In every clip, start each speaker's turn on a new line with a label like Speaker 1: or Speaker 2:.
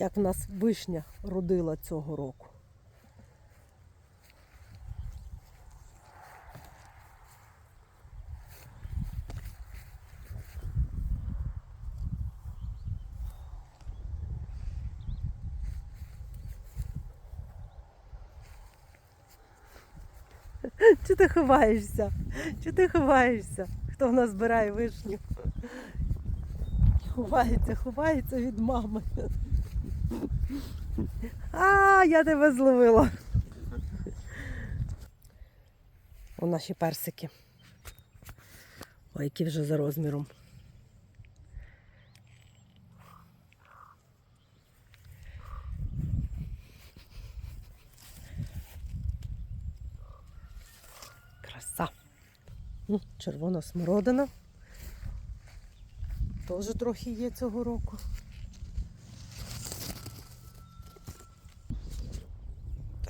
Speaker 1: як в нас вишня родила цього року. Чи ти ховаєшся? Чи ти ховаєшся? Хто в нас збирає вишню? Ховається, ховається від мами. А, я тебе зловила. О, наші персики. Ой, які вже за розміром. Краса. Червона смородина. Теж трохи є цього року.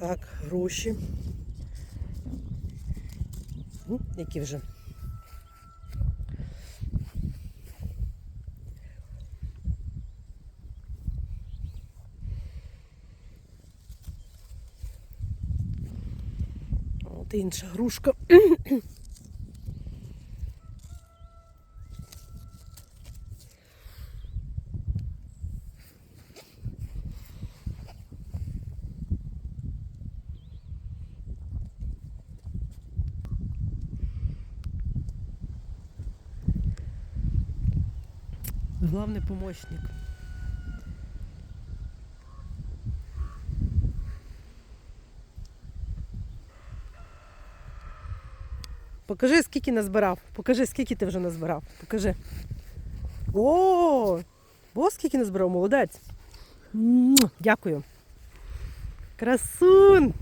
Speaker 1: Так, гроші. Які вже. От інша грушка. Главный помощник. Покажи, скільки назбирав. Покажи, скільки ти вже назбирав. Покажи. О! О, скільки назбирав, молодець. Дякую. Красун!